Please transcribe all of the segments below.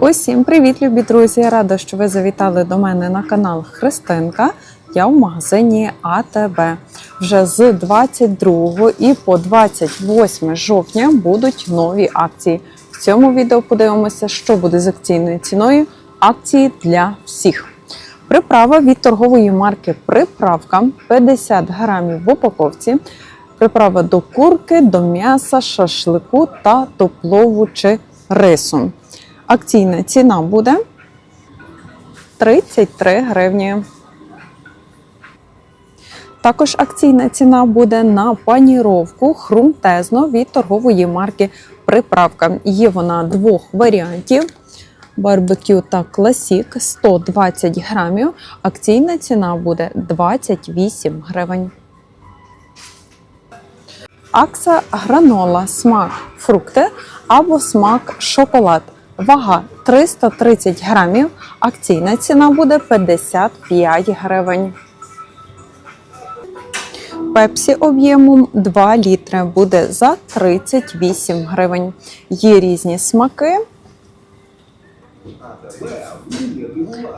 Усім привіт, любі друзі! Я рада, що ви завітали до мене на канал Христинка. Я в магазині АТБ. Вже з 22 і по 28 жовтня будуть нові акції. В цьому відео подивимося, що буде з акційною ціною акції для всіх. Приправа від торгової марки Приправка 50 грамів в упаковці. Приправа до курки, до м'яса, шашлику та до плову чи рису. Акційна ціна буде 33 гривні. Також акційна ціна буде на паніровку хрумтезно від торгової марки Приправка. Є вона двох варіантів. Барбекю та класік 120 грамів. Акційна ціна буде 28 гривень. Акса гранола, смак фрукти або смак шоколад. Вага 330 грамів. Акційна ціна буде 55 гривень. Пепсі об'ємом 2 літри буде за 38 гривень. Є різні смаки.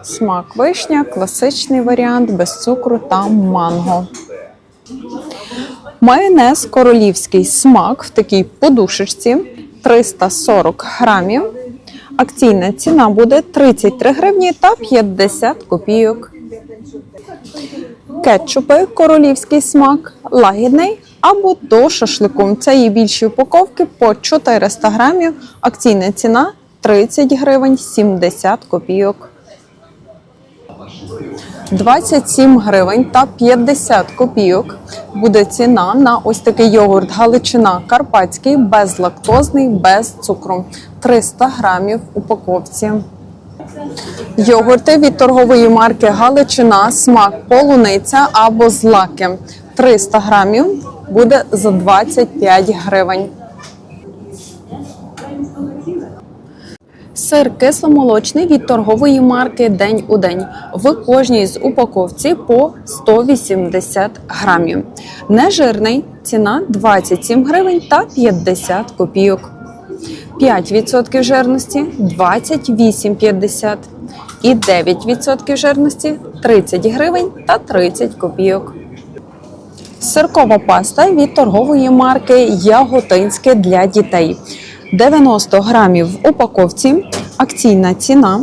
Смак вишня, класичний варіант без цукру та манго. Майонез королівський смак в такій подушечці 340 грамів. Акційна ціна буде 33 гривні та 50 копійок. Кетчупи королівський смак, лагідний або до шашлику. Це є більші упаковки по 400 грамів. Акційна ціна 30 гривень 70 копійок. 27 гривень та 50 копійок буде ціна на ось такий йогурт Галичина Карпатський, безлактозний, без цукру. 300 грамів упаковці. Йогурти від торгової марки Галичина, смак полуниця або злаки. 300 грамів буде за 25 гривень. Сир кисломолочний від торгової марки День у день. В кожній з упаковці по 180 грамів. Нежирний ціна 27 гривень та 50 копійок. 5% жирності 28,50 і 9% жирності 30 гривень та 30 копійок. Сиркова паста від торгової марки Яготинське для дітей. 90 грамів в упаковці. Акційна ціна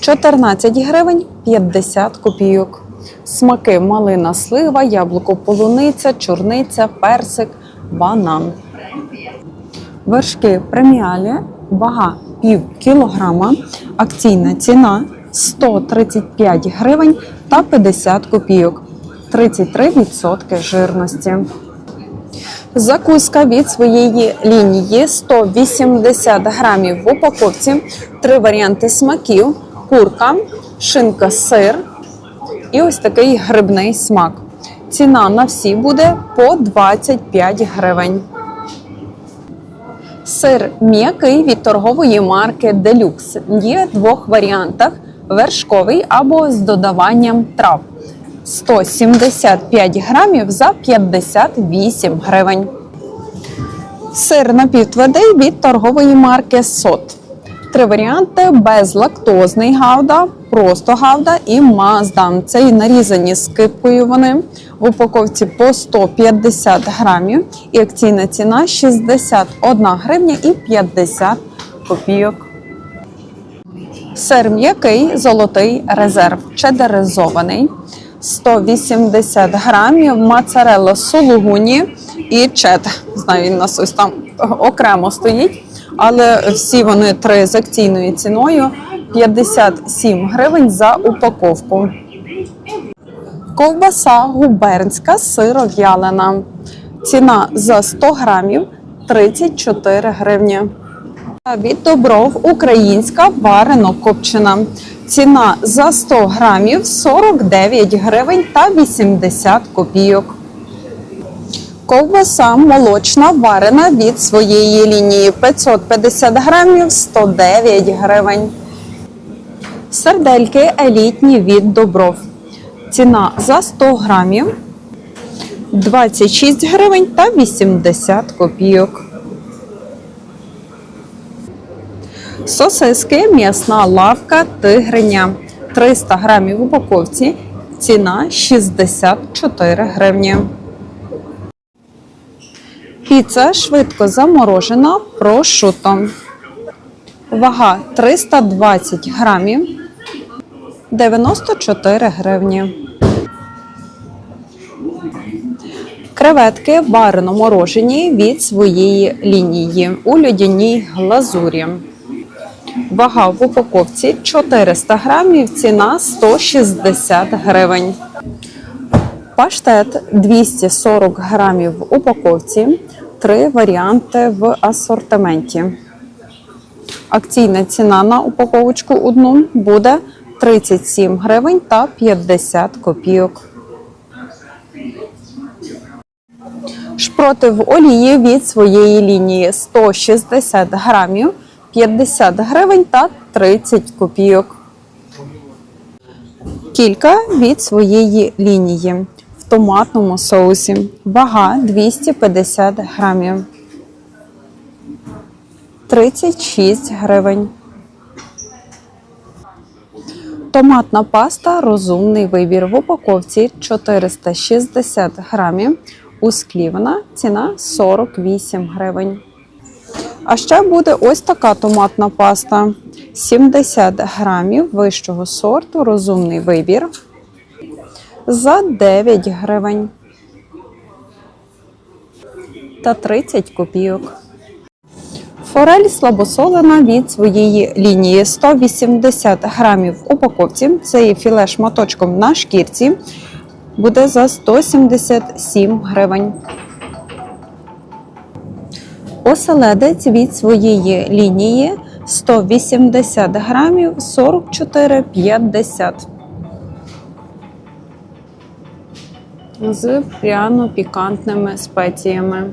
14 гривень 50 копійок. Смаки малина, слива, яблуко, полуниця, чорниця, персик, банан. Вершки преміалі, вага пів кілограма, акційна ціна 135 гривень та 50 копійок, 33% жирності. Закуска від своєї лінії 180 грамів в упаковці, три варіанти смаків: курка, шинка, сир і ось такий грибний смак. Ціна на всі буде по 25 гривень. Сир м'який від торгової марки Deluxe. Є в двох варіантах: вершковий або з додаванням трав. 175 грамів за 58 гривень. Сир напівтвердий від торгової марки Сот. Три варіанти: безлактозний гавда, просто гавда і мазда. Це і нарізані скипкою вони в упаковці по 150 грамів. І акційна ціна 61 гривня і 50 копійок. Сир м'який, золотий резерв, чедеризований. 180 грамів, моцарелла сулугуні і чед. Знаю, він у нас ось там окремо стоїть, але всі вони три з акційною ціною 57 гривень за упаковку. Ковбаса губернська сиров'ялена. Ціна за 100 грамів 34 гривні. Від добров українська варено копчена. Ціна за 100 грамів 49 гривень та 80 копійок. Ковбаса молочна варена від своєї лінії 550 грамів 109 гривень. Сердельки елітні від добров. Ціна за 100 грамів 26 гривень та 80 копійок. Сосиски, м'ясна лавка, тигриня. 300 грамів в упаковці. Ціна 64 гривні. Піца швидко заморожена прошуто. Вага 320 грамів. 94 гривні. Креветки варено морожені від своєї лінії у льодяній глазурі. Вага в упаковці 400 грамів, ціна 160 гривень. Паштет 240 грамів в упаковці, три варіанти в асортименті. Акційна ціна на упаковочку одну буде 37 гривень та 50 копійок. Шпроти в олії від своєї лінії 160 грамів, 50 гривень та 30 копійок. Кілька від своєї лінії в томатному соусі. Вага 250 грамів. 36 гривень. Томатна паста розумний вибір в упаковці 460 грамів. Усклівана ціна 48 гривень. А ще буде ось така томатна паста 70 грамів вищого сорту, розумний вибір за 9 гривень та 30 копійок. Форель слабосолена від своєї лінії 180 грамів в упаковці. Це є філе шматочком на шкірці. Буде за 177 гривень. Оселедець від своєї лінії 180 грамів 44,50. З пряно-пікантними спеціями.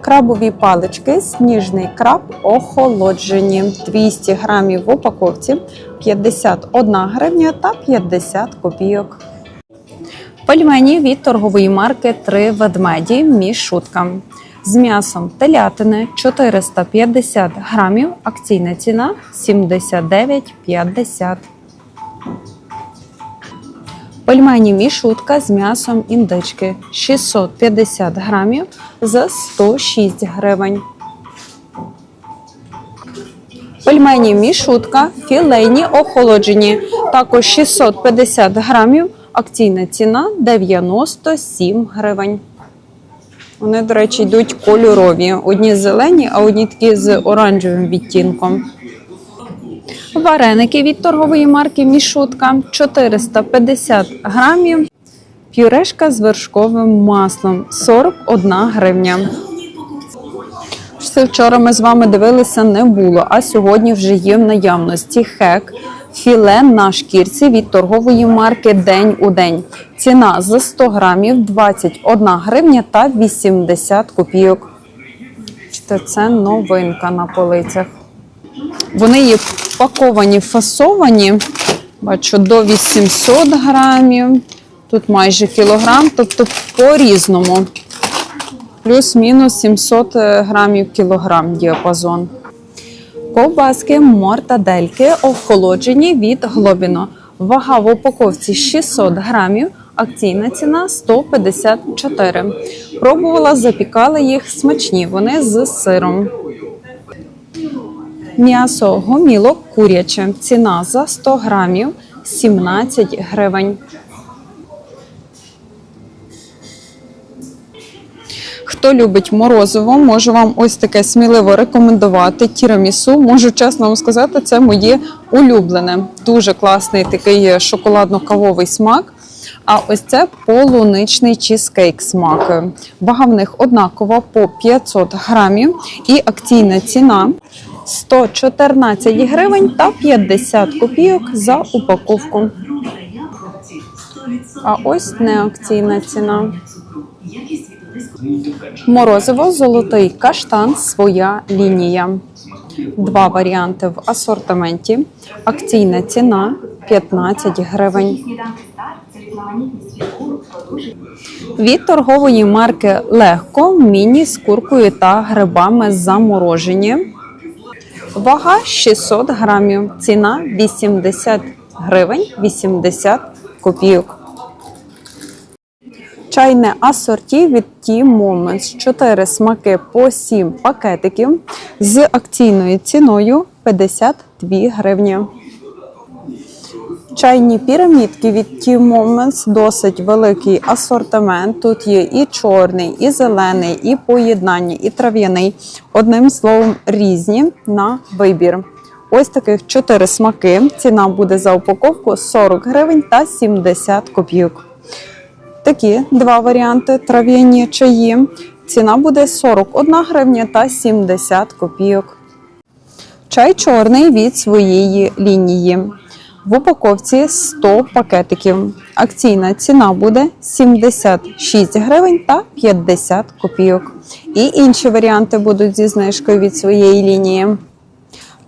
Крабові палички, сніжний краб охолоджені 200 грамів в упаковці, 51 гривня та 50 копійок. Пельмені від торгової марки Три ведмеді мішутка. З м'ясом телятини 450 грамів, акційна ціна 79,50. Пельмені мішутка з м'ясом індички 650 грамів за 106 гривень. Пельмені мішутка, філейні охолоджені, також 650 грамів, акційна ціна 97 гривень. Вони, до речі, йдуть кольорові. Одні зелені, а одні такі з оранжевим відтінком. Вареники від торгової марки Мішутка 450 грамів. Пюрешка з вершковим маслом 41 гривня. Це вчора ми з вами дивилися, не було, а сьогодні вже є в наявності хек. Філе на шкірці від торгової марки День у день. Ціна за 100 грамів 21 гривня та 80 копійок. Це новинка на полицях. Вони є паковані, фасовані. Бачу, до 800 грамів. Тут майже кілограм, тобто по-різному. Плюс-мінус 700 грамів кілограм діапазон. Ковбаски мортадельки охолоджені від Глобіно. Вага в упаковці 600 грамів, акційна ціна 154. Пробувала, запікали їх смачні, вони з сиром. М'ясо гомілок куряче. Ціна за 100 грамів 17 гривень. Хто любить морозиво, можу вам ось таке сміливо рекомендувати. Тірамісу. Можу чесно вам сказати, це моє улюблене. Дуже класний такий шоколадно-кавовий смак. А ось це полуничний чізкейк смак. Вага в них однакова по 500 грамів і акційна ціна 114 гривень та 50 копійок за упаковку. А ось не акційна ціна. Морозиво золотий каштан своя лінія. Два варіанти в асортименті. Акційна ціна 15 гривень. Від торгової марки Легко міні з куркою та грибами заморожені. Вага 600 грамів. Ціна 80 гривень 80 копійок. Чайне асорті від Tea Moments. 4 смаки по 7 пакетиків з акційною ціною 52 гривні. Чайні пірамідки від Tea Moments досить великий асортимент. Тут є і чорний, і зелений, і поєднання, і трав'яний. Одним словом, різні на вибір. Ось таких 4 смаки. Ціна буде за упаковку 40 гривень та 70 копійок. Такі два варіанти трав'яні чаї. Ціна буде 41 гривня та 70 копійок. Чай чорний від своєї лінії. В упаковці 100 пакетиків. Акційна ціна буде 76 гривень та 50 копійок. І інші варіанти будуть зі знижкою від своєї лінії.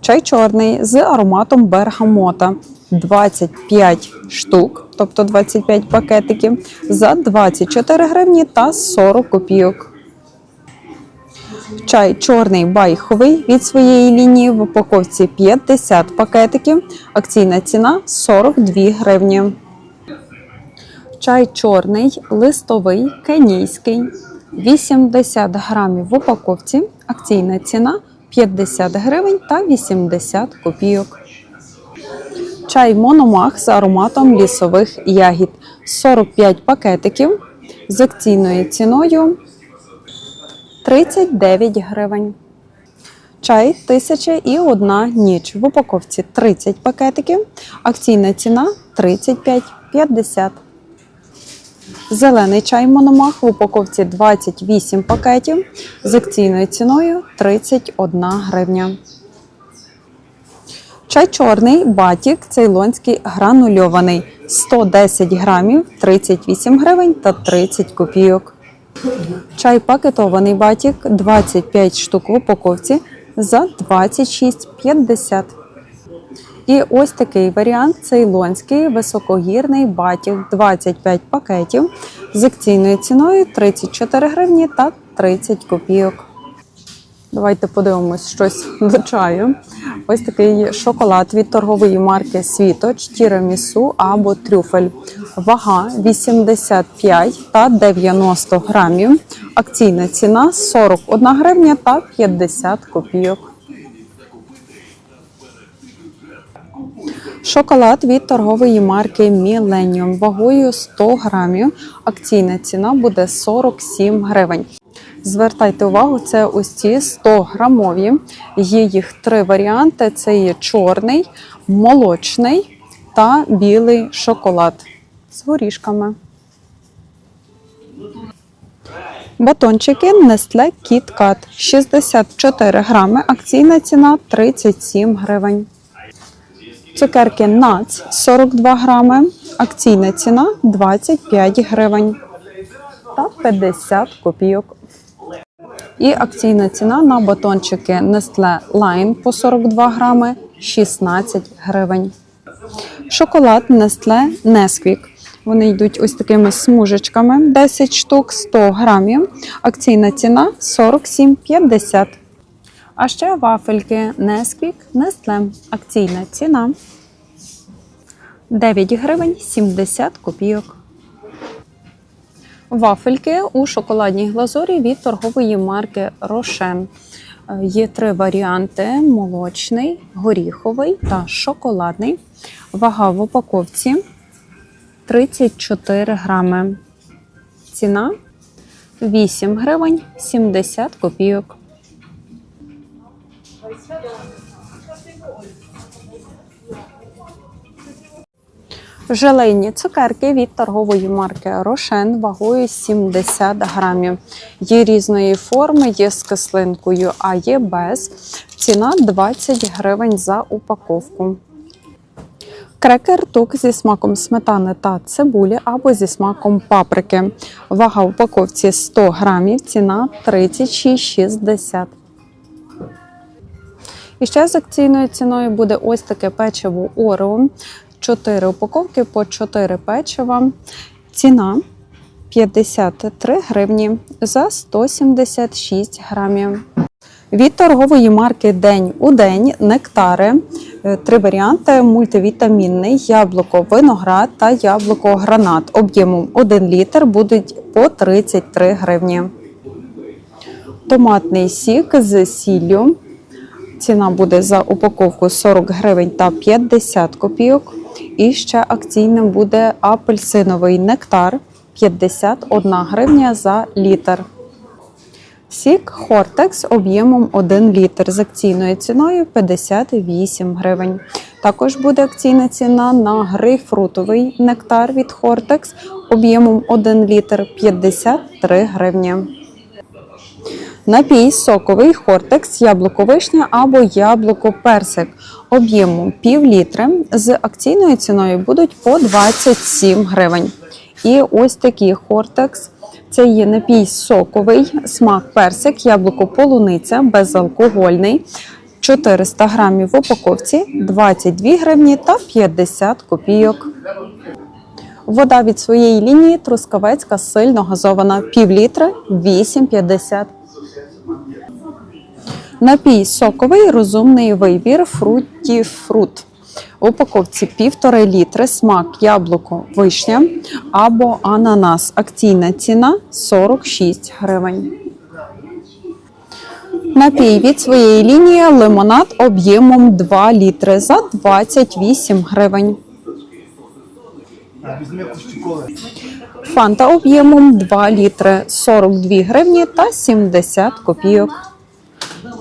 Чай чорний з ароматом бергамота 25 штук, тобто 25 пакетиків, за 24 гривні та 40 копійок. Чай чорний байховий від своєї лінії в упаковці 50 пакетиків. Акційна ціна 42 гривні. Чай чорний листовий кенійський 80 грамів в упаковці. Акційна ціна 50 гривень та 80 копійок. Чай мономах з ароматом лісових ягід 45 пакетиків з акційною ціною 39 гривень. Чай тисяча і одна ніч. В упаковці 30 пакетиків. Акційна ціна 35,50. Зелений чай мономах в упаковці 28 пакетів з акційною ціною 31 гривня. Чай чорний батік цейлонський гранульований 110 грамів 38 гривень та 30 копійок. Чай пакетований батік 25 штук в упаковці за 26,50. І ось такий варіант цейлонський високогірний батік 25 пакетів з акційною ціною 34 гривні та 30 копійок. Давайте подивимось щось до чаю. Ось такий шоколад від торгової марки Світоч, тірамісу або трюфель. Вага 85 та 90 грамів. Акційна ціна 41 гривня та 50 копійок. Шоколад від торгової марки Millennium вагою 100 грамів. Акційна ціна буде 47 гривень. Звертайте увагу, це ось ці 100 грамові. Є їх три варіанти: це є чорний, молочний та білий шоколад з горішками. Батончики Nestle KitKat 64 грами. Акційна ціна 37 гривень. Цукерки Nuts 42 грами. Акційна ціна 25 гривень та 50 копійок. І акційна ціна на батончики Nestle Line по 42 грами 16 гривень. Шоколад Nestle Nesquik. Вони йдуть ось такими смужечками 10 штук 100 грамів. Акційна ціна 47,50. А ще вафельки Nesquik Nestle. Акційна ціна 9 гривень 70 копійок. Вафельки у шоколадній глазурі від торгової марки Рошен. Є три варіанти: молочний, горіховий та шоколадний. Вага в упаковці 34 грами. Ціна 8 гривень 70 копійок. Желейні цукерки від торгової марки Рошен вагою 70 грамів. Є різної форми, є з кислинкою, а є без. Ціна 20 гривень за упаковку. Крекер тук зі смаком сметани та цибулі або зі смаком паприки. Вага упаковці 100 грамів, ціна 36,60. І ще з акційною ціною буде ось таке печиво Орео. 4 упаковки по 4 печива. Ціна 53 гривні за 176 грамів. Від торгової марки День у день нектари. Е, Три варіанти: мультивітамінний, яблуко виноград та яблуко гранат. Об'ємом 1 літр будуть по 33 гривні. Томатний сік з сіллю. Ціна буде за упаковку 40 гривень та 50 копійок. І ще акційним буде апельсиновий нектар 51 гривня за літр. Сік Хортекс об'ємом 1 літр з акційною ціною 58 гривень. Також буде акційна ціна на грейпфрутовий нектар від Хортекс об'ємом 1 літр 53 гривні. Напій соковий Хортекс, яблуко вишня або яблуко персик об'ємом пів літри з акційною ціною будуть по 27 гривень. І ось такий Хортекс. Це є напій соковий, смак персик, яблуко полуниця, безалкогольний. 400 грамів в упаковці, 22 гривні та 50 копійок. Вода від своєї лінії трускавецька сильно газована пів літра 8,50. Напій соковий розумний вибір фруті фрут. В упаковці 1,5 літри, смак яблуко, вишня або ананас. Акційна ціна 46 гривень. Напій від своєї лінії лимонад об'ємом 2 літри за 28 гривень. Фанта об'ємом 2 літри 42 гривні та 70 копійок.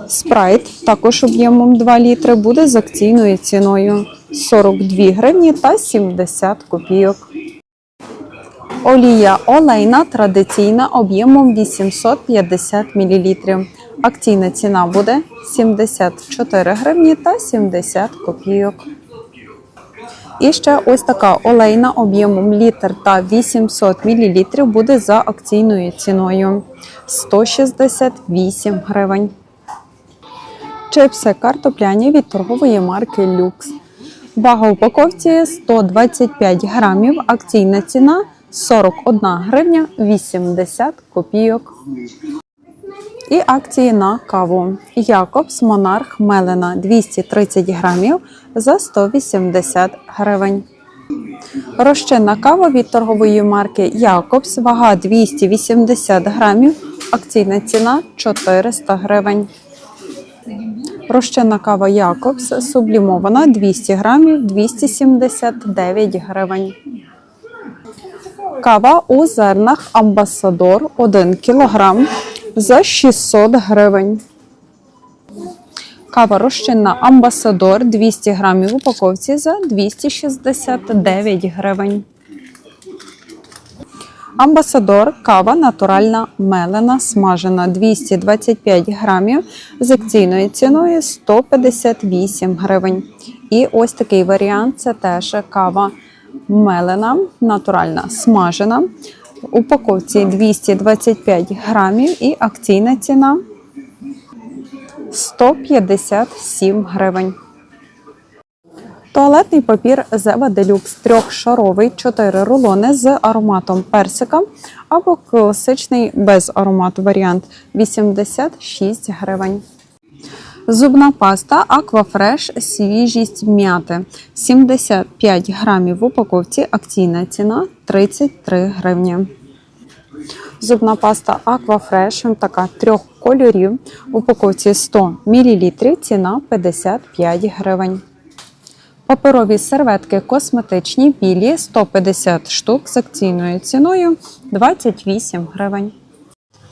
Спрайт також об'ємом 2 літри буде з акційною ціною 42 гривні та 70 копійок. Олія олейна традиційна об'ємом 850 мл. Акційна ціна буде 74 гривні та 70 копійок. І ще ось така олейна об'ємом літр та 800 мл буде за акційною ціною 168 гривень. Чипси картопляні від торгової марки Люкс. Вага упаковці 125 грамів. Акційна ціна 41 гривня 80 копійок. І акції на каву. Якобс Монарх Мелена 230 грамів за 180 гривень. Розчинна кава від торгової марки Якобс. Вага 280 грамів. Акційна ціна 400 гривень. Розчинна кава Якобс сублімована 200 грамів 279 гривень. Кава у зернах Амбасадор 1 кг за 600 гривень. Кава розчинна Амбасадор 200 грамів в упаковці за 269 гривень. Амбасадор кава натуральна мелена смажена 225 грамів з акційною ціною 158 гривень. І ось такий варіант це теж кава мелена, натуральна смажена. Упаковці 225 грамів і акційна ціна 157 гривень. Туалетний папір Зева Делюкс трьохшаровий, 4 рулони з ароматом персика або класичний без аромату варіант 86 гривень. Зубна паста Аквафреш свіжість м'яти 75 грамів в упаковці. Акційна ціна 33 гривні. Зубна паста Аквафреш така трьох кольорів. В упаковці 100 мл. Ціна 55 гривень. Паперові серветки косметичні білі 150 штук з акційною ціною 28 гривень.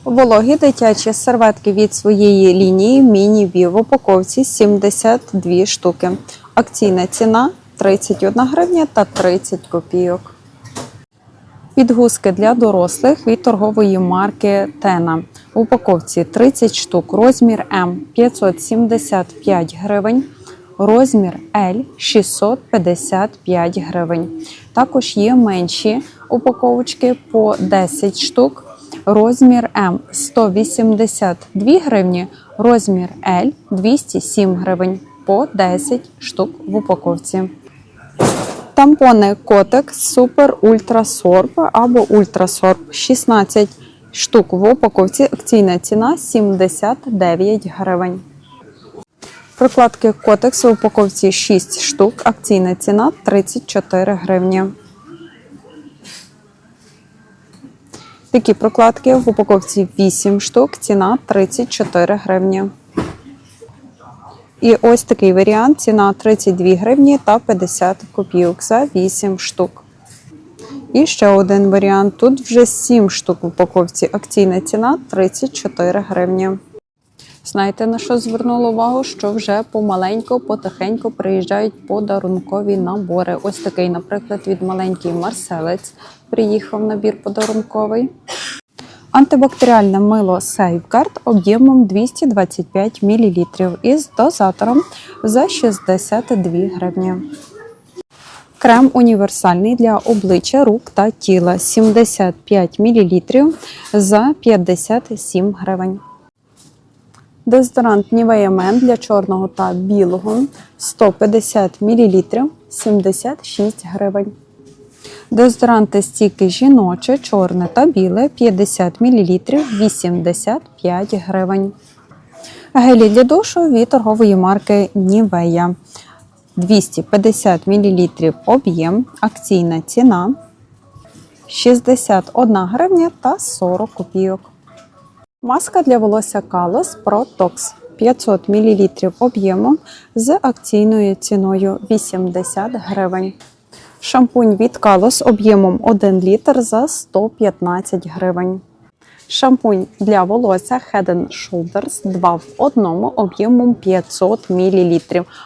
Вологі дитячі серветки від своєї лінії міні-бі в упаковці 72 штуки. Акційна ціна 31 гривня та 30 копійок. Підгузки для дорослих від торгової марки Тена. В упаковці 30 штук, розмір М 575 гривень, розмір L 655 гривень. Також є менші упаковочки по 10 штук. Розмір М 182 гривні, розмір L 207 гривень по 10 штук в упаковці. Тампони Котек Супер Ультра Сорб або Ультра Сорб 16 штук в упаковці. Акційна ціна 79 гривень. Прокладки котексу в упаковці 6 штук. Акційна ціна 34 гривні. Такі прокладки в упаковці 8 штук. Ціна 34 гривні. І ось такий варіант. Ціна 32 гривні та 50 копійок за 8 штук. І ще один варіант. Тут вже 7 штук в упаковці. Акційна ціна 34 гривні. Знаєте, на що звернула увагу? Що вже помаленьку, потихеньку приїжджають подарункові набори. Ось такий, наприклад, від маленький Марселець приїхав набір подарунковий. Антибактеріальне мило Safeguard об'ємом 225 мл із дозатором за 62 гривні. Крем універсальний для обличчя, рук та тіла 75 мл за 57 гривень. Дезодорант Nivea Men для чорного та білого 150 мл 76 гривень. Дезодоранти стійки жіноче, чорне та біле 50 мл 85 гривень. Гелі для душу від торгової марки Nivea 250 мл об'єм, акційна ціна 61 гривня та 40 копійок. Маска для волосся Kalos Pro Tox 500 мл об'єму з акційною ціною 80 гривень. Шампунь від Kalos об'ємом 1 літр за 115 гривень. Шампунь для волосся Head Shoulders 2 в одному об'ємом 500 мл.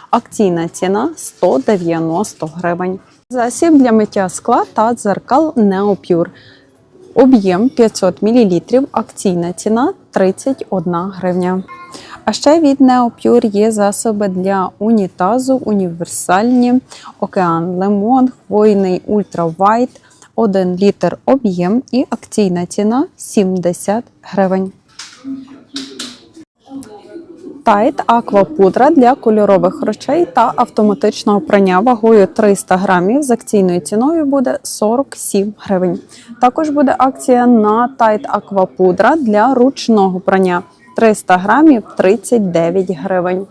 Акційна ціна 190 гривень. Засіб для миття скла та дзеркал Neopure. Об'єм 500 мл, акційна ціна 31 гривня. А ще від Neopure є засоби для унітазу універсальні Океан Лемон, хвойний ультравайт, 1 літр об'єм і акційна ціна 70 гривень. Тайт аквапудра для кольорових речей та автоматичного прання вагою 300 грамів з акційною ціною буде 47 гривень. Також буде акція на тайт аквапудра для ручного прання 300 грамів 39 гривень.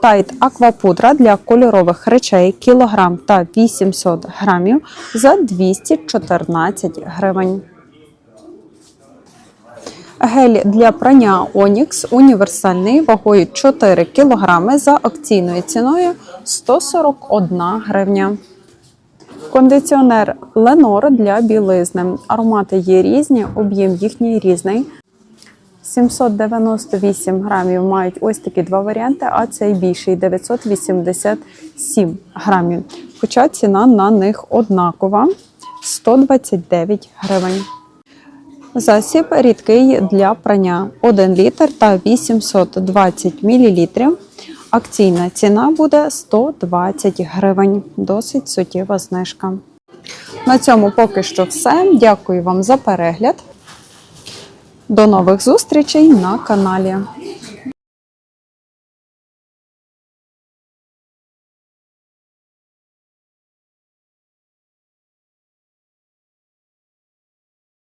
Тайт аквапудра для кольорових речей кілограм та 800 грамів за 214 гривень. Гель для прання Onyx універсальний вагою 4 кг за акційною ціною 141 гривня. Кондиціонер Lenor для білизни. Аромати є різні, об'єм їхній різний. 798 грамів мають ось такі два варіанти, а цей більший 987 грамів. Хоча ціна на них однакова 129 гривень. Засіб рідкий для прання 1 літр та 820 мл. Акційна ціна буде 120 гривень. Досить суттєва знижка. На цьому поки що все. Дякую вам за перегляд. До нових зустрічей на каналі.